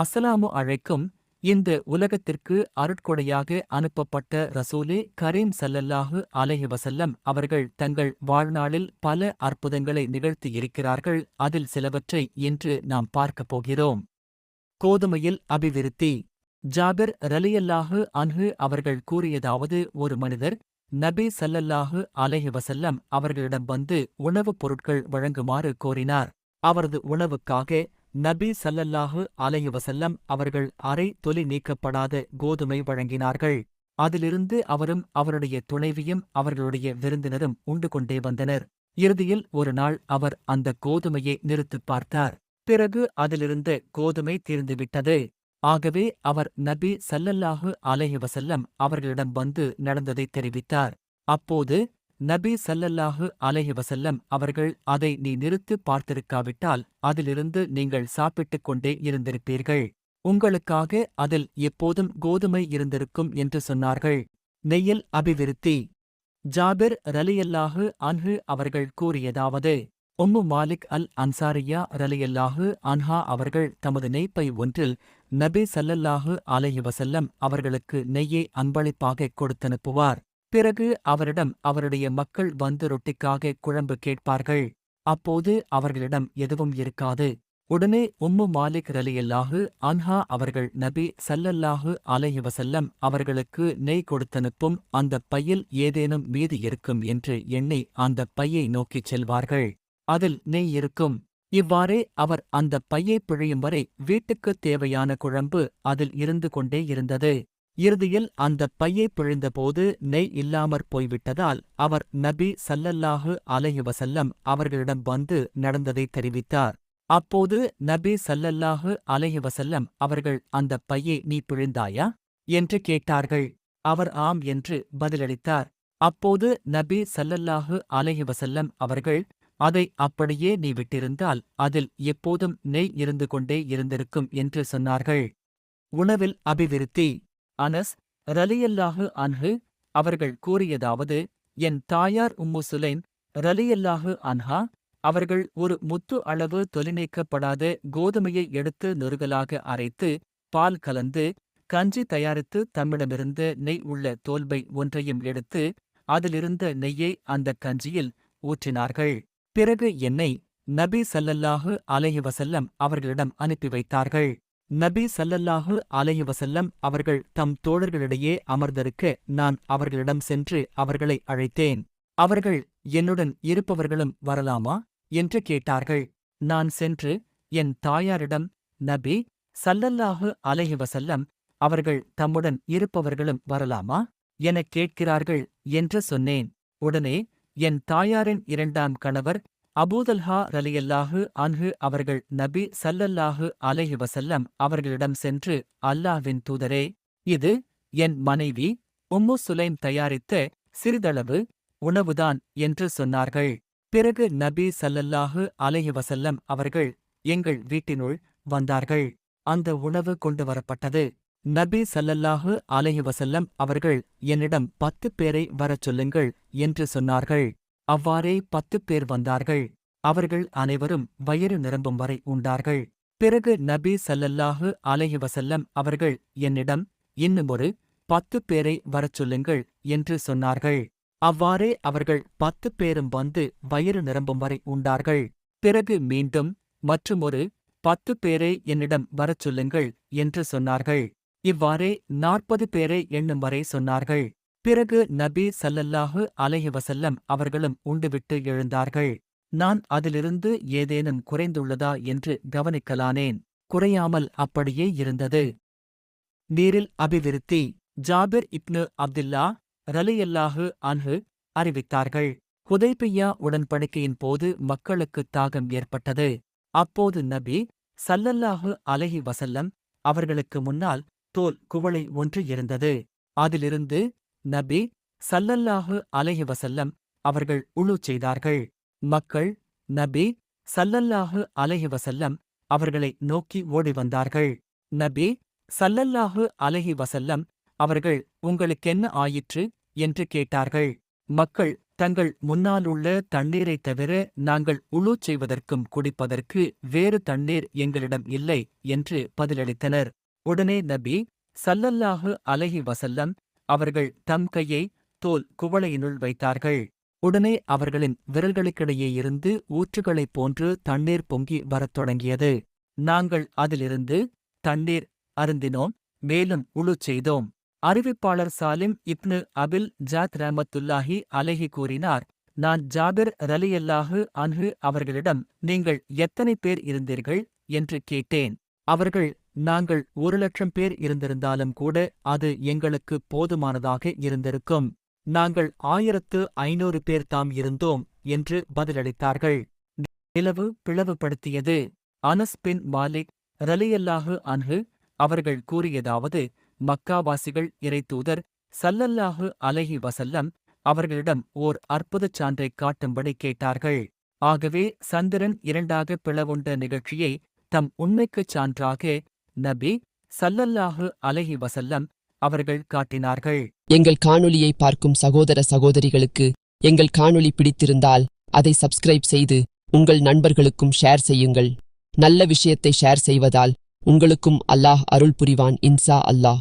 அஸ்ஸலாமு அழைக்கும் இந்த உலகத்திற்கு அருட்கொடையாக அனுப்பப்பட்ட ரசூலே கரீம் சல்லல்லாஹு அலைஹி வசல்லம் அவர்கள் தங்கள் வாழ்நாளில் பல அற்புதங்களை நிகழ்த்தியிருக்கிறார்கள் அதில் சிலவற்றை இன்று நாம் பார்க்கப் போகிறோம். கோதுமையில் அபிவிருத்தி. ஜாபிர் ரலியல்லாஹு அன்ஹு அவர்கள் கூறியதாவது ஒரு மனிதர் நபி சல்லல்லாஹு அலைஹி வசல்லம் அவர்களிடம் வந்து உணவுப் பொருட்கள் வழங்குமாறு கோரினார். அவரது உணவுக்காக நபி சல்லல்லாஹு அலையவசல்லம் அவர்கள் அரை தொலி நீக்கப்படாத கோதுமை வழங்கினார்கள். அதிலிருந்து அவரும் அவருடைய துணைவியும் அவர்களுடைய விருந்தினரும் உண்டு கொண்டே வந்தனர். இறுதியில் ஒரு நாள் அவர் அந்த கோதுமையை நிறுத்துப் பார்த்தார். பிறகு அதிலிருந்து கோதுமை தீர்ந்துவிட்டது ஆகவே அவர் நபி சல்லல்லாஹு அலையவசல்லம் அவர்களிடம் வந்து நடந்ததை தெரிவித்தார். அப்போது நபி சல்லல்லாஹு அலைஹி அவர்கள் அதை நீ நிறுத்து பார்த்திருக்காவிட்டால் அதிலிருந்து நீங்கள் சாப்பிட்டுக் கொண்டே இருந்திருப்பீர்கள். உங்களுக்காக அதில் எப்போதும் கோதுமை இருந்திருக்கும் என்று சொன்னார்கள். நெய்யில் அபிவிருத்தி. ஜாபிர் ரலியல்லாஹு அன்ஹு அவர்கள் கூறியதாவது உம்மு மாலிக் அல் அன்சாரியா ரலியல்லாஹு அன்ஹா அவர்கள் தமது நெய்ப்பை ஒன்றில் நபி சல்லல்லாஹு அலைஹி வசல்லம் அவர்களுக்கு நெய்யை அன்பளிப்பாக கொடுத்தனுப்புவார். பிறகு அவரிடம் அவருடைய மக்கள் வந்து ரொட்டிக்காக குழம்பு கேட்பார்கள். அப்போது அவர்களிடம் எதுவும் இருக்காது. உடனே உம்மு மாலிக் ரலியல்லாஹு அன்ஹா அவர்கள் நபி சல்லல்லாஹு அலையவசல்லம் அவர்களுக்கு நெய் கொடுத்தனுப்பும் அந்தப் பையில் ஏதேனும் மீதி இருக்கும் என்று எண்ணி அந்தப் பையை நோக்கிச் செல்வார்கள். அதில் நெய் இருக்கும். இவ்வாறே அவர் அந்தப் பையை பிழையும் வரை வீட்டுக்குத் தேவையான குழம்பு அதில் இருந்து கொண்டே இருந்தது. இறுதியில் அந்தப் பையை பிழிந்தபோது நெய் இல்லாமற் போய்விட்டதால் அவர் நபி சல்லல்லாஹு அலையுவசல்லம் அவர்களிடம் வந்து நடந்ததை தெரிவித்தார். அப்போது நபி சல்லல்லாஹு அலையுவசல்லம் அவர்கள் அந்தப் பையை நீ பிழிந்தாயா? என்று கேட்டார்கள். அவர் ஆம் என்று பதிலளித்தார். அப்போது நபி சல்லல்லாஹு அலையுவசல்லம் அவர்கள் அதை அப்படியே நீ விட்டிருந்தால் அதில் எப்போதும் நெய் இருந்து கொண்டே இருந்திருக்கும் என்று சொன்னார்கள். உணவில் அபிவிருத்தி அனஸ் ரலியல்லாஹு அன்ஹு அவர்கள் கூறியதாவது என் தாயார் உம்மு சுலைன் ரலியல்லாஹு அன்ஹா அவர்கள் ஒரு முத்து அளவு தொலிநீக்கப்படாத கோதுமையை எடுத்து நொறுகலாக அரைத்து பால் கலந்து கஞ்சி தயாரித்து தம்மிடமிருந்து நெய் உள்ள தோல்பை ஒன்றையும் எடுத்து அதிலிருந்த நெய்யை அந்தக் கஞ்சியில் ஊற்றினார்கள். பிறகு என்னை நபி சல்லல்லாஹு அலைஹி அவர்களிடம் அனுப்பி வைத்தார்கள். நபி சல்லல்லாஹு அலையவசல்லம் அவர்கள் தம் தோழர்களிடையே அமர்ந்திருக்க நான் அவர்களிடம் சென்று அவர்களை அழைத்தேன். அவர்கள் என்னுடன் இருப்பவர்களும் வரலாமா? என்று கேட்டார்கள். நான் சென்று என் தாயாரிடம் நபி சல்லல்லாஹு அலையவசல்லம் அவர்கள் தம்முடன் இருப்பவர்களும் வரலாமா? எனக் கேட்கிறார்கள் என்று சொன்னேன். உடனே என் தாயாரின் இரண்டாம் கணவர் அபூதல்ஹா ரலியல்லாஹு அன்ஹு அவர்கள் நபி சல்லல்லாஹு அலைஹி வசல்லம் அவர்களிடம் சென்று அல்லாவின் தூதரே இது என் மனைவி உம்மு சுலைம் தயாரித்த சிறிதளவு உணவுதான் என்று சொன்னார்கள். பிறகு நபி சல்லல்லாஹு அலைஹி வசல்லம் அவர்கள் எங்கள் வீட்டினுள் வந்தார்கள். அந்த உணவு கொண்டு வரப்பட்டது. நபி சல்லல்லாஹு அலைஹி வசல்லம் அவர்கள் என்னிடம் பத்து பேரை வரச் சொல்லுங்கள் என்று சொன்னார்கள். அவ்வாறே பத்து பேர் வந்தார்கள். அவர்கள் அனைவரும் வயிறு நிரம்பும் வரை உண்டார்கள். பிறகு நபி சல்லல்லாஹு அலைஹி வசல்லம் அவர்கள் என்னிடம் இன்னுமொரு பத்து பேரை வரச் சொல்லுங்கள் என்று சொன்னார்கள். அவ்வாறே அவர்கள் பத்து பேரும் வந்து வயிறு நிரம்பும் வரை உண்டார்கள். பிறகு மீண்டும் மற்றுமொரு பத்து பேரை என்னிடம் வரச் சொல்லுங்கள் என்று சொன்னார்கள். இவ்வாறே நாற்பது பேரை எண்ணும் வரை சொன்னார்கள். பிறகு நபி சல்லல்லாஹு அலையவசல்லம் அவர்களும் உண்டுவிட்டு எழுந்தார்கள். நான் அதிலிருந்து ஏதேனும் குறைந்துள்ளதா என்று கவனிக்கலானேன். குறையாமல் அப்படியே இருந்தது. நீரில் அபிவிருத்தி ஜாபிர் இப்னு அப்துல்லா ரலியல்லாஹு அன்ஹு அறிவித்தார்கள். ஹுதைபியா உடன்படிக்கையின் போது மக்களுக்கு தாகம் ஏற்பட்டது. அப்போது நபி சல்லல்லாஹு அலஹி வசல்லம் அவர்களுக்கு முன்னால் தோல் குவளை ஒன்று இருந்தது. அதிலிருந்து நபி சல்லல்லாஹு அலைஹி வசல்லம் அவர்கள் உழு செய்தார்கள். மக்கள் நபி சல்லல்லாஹு அலைஹி வசல்லம் அவர்களை நோக்கி ஓடி வந்தார்கள். நபி சல்லல்லாஹு அலஹி வசல்லம் அவர்கள் உங்களுக்கென்ன ஆயிற்று? என்று கேட்டார்கள். மக்கள் தங்கள் முன்னாலுள்ள தண்ணீரைத் தவிர நாங்கள் உழு செய்வதற்கும் குடிப்பதற்கு வேறு தண்ணீர் எங்களிடம் இல்லை என்று பதிலளித்தனர். உடனே நபி சல்லல்லாஹு அலஹி வசல்லம் அவர்கள் தம் கையை தோல் குவளையினுள் வைத்தார்கள். உடனே அவர்களின் விரல்களுக்கிடையே இருந்து ஊற்றுகளைப் போன்று தண்ணீர் பொங்கி வரத் தொடங்கியது. நாங்கள் அதிலிருந்து தண்ணீர் அருந்தினோம் மேலும் உழு செய்தோம். அறிவிப்பாளர் சாலிம் இப்னு அபில் ஜாத் ரஹமத்துல்லாஹி அலஹி கூறினார் நான் ஜாபிர் ரலியல்லாஹு அன்ஹு அவர்களிடம் நீங்கள் எத்தனை பேர் இருந்தீர்கள்? என்று கேட்டேன். அவர்கள் நாங்கள் ஒரு லட்சம் பேர் இருந்திருந்தாலும் கூட அது எங்களுக்கு போதுமானதாக இருந்திருக்கும். நாங்கள் ஆயிரத்து ஐநூறு பேர் தாம் இருந்தோம் என்று பதிலளித்தார்கள். நிலவு பிளவுபடுத்தியது. அனஸ் பின் மாலிக் ரலியல்லாஹு அன்ஹு அவர்கள் கூறியதாவது மக்காவாசிகள் இறைத்தூதர் சல்லல்லாஹு அலைஹி வசல்லம் அவர்களிடம் ஓர் அற்புதச் சான்றைக் காட்டும்படி கேட்டார்கள். ஆகவே சந்திரன் இரண்டாக பிளவுண்ட நிகழ்ச்சியை தம் உண்மைக்குச் சான்றாக நபி சல்லல்லாஹு அலஹி வசல்லம் அவர்கள் காட்டினார்கள். எங்கள் காணொலியை பார்க்கும் சகோதர சகோதரிகளுக்கு எங்கள் காணொலி பிடித்திருந்தால் அதை சப்ஸ்கிரைப் செய்து உங்கள் நண்பர்களுக்கும் ஷேர் செய்யுங்கள். நல்ல விஷயத்தை ஷேர் செய்வதால் உங்களுக்கும் அல்லாஹ் அருள் புரிவான் இன்சா அல்லாஹ்.